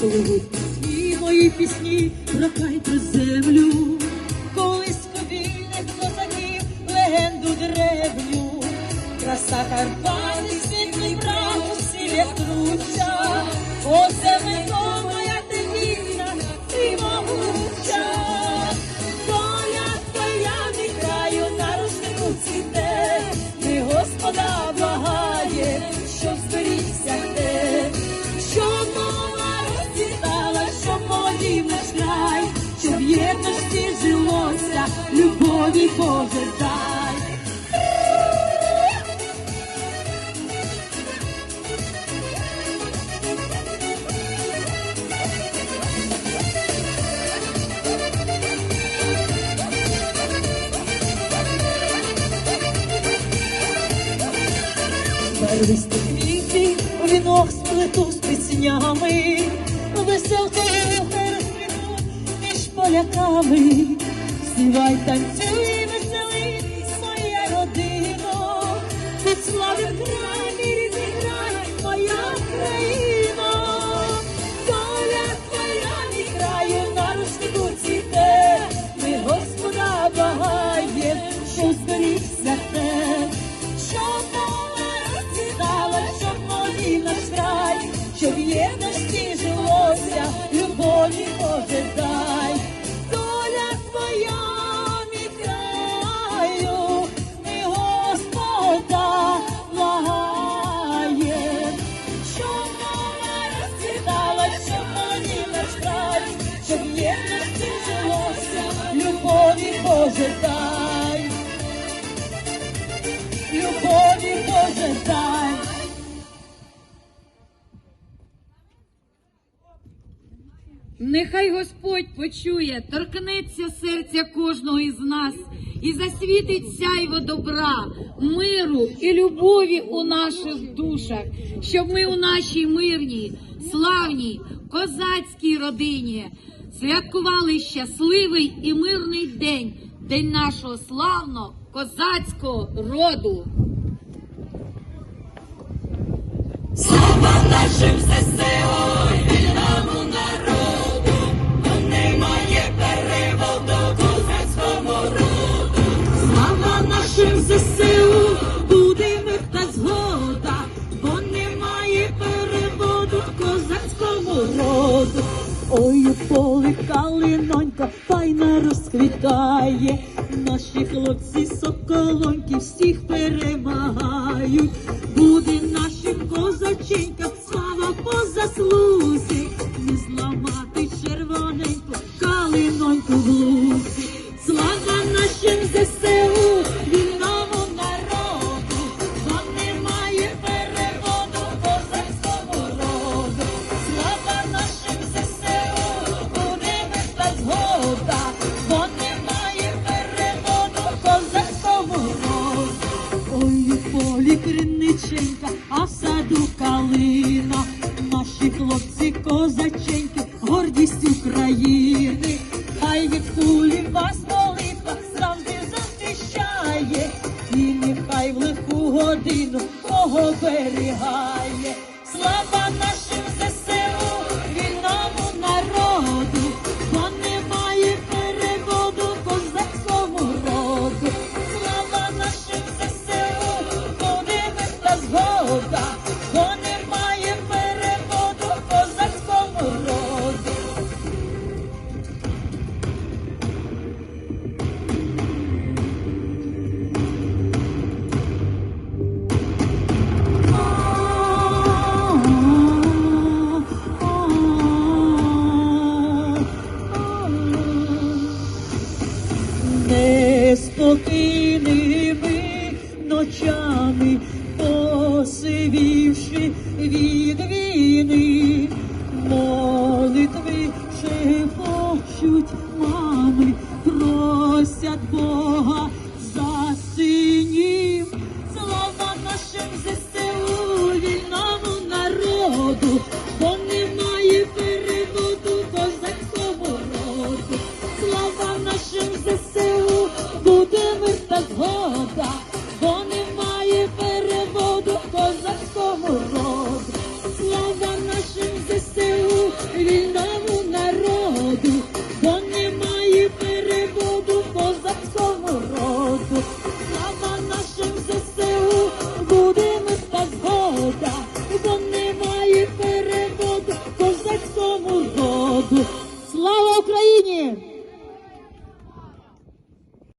пливуть. І мої пісні про край про землю, колись ковільних козаків, легенду древню, краса Карпати, світлий брат, усі труча, оце ми моя любові Боже дай. Барвисті квіти вінок сплету з піснями, веселки розквіту між поляками. Співай, танцюй, веселий, моя родина, від слави в мій рідний моя країна. Доля твоя від краю на рушнику цвіте, ми Господа благаєм, що зберігся те. Щоб мова розцвітала, щоб молодів наш край, щоб єдності жилося, любові Боже Нехай Господь почує, торкнеться серця кожного із нас і засвітить сяйво добра, миру і любові у наших душах, щоб ми у нашій мирній, славній, козацькій родині святкували щасливий і мирний день, день нашого славного козацького роду. Слава Ой, у полі калинонька файна розквітає, наші хлопці соколоньки всіх перемагають. Буде нашим козаченькам слава по заслузі, гордість України. Хай від кулі вас молитва завжди захищає, і нехай в лиху годину кого берігає. Ночами посивівши від Mirinda.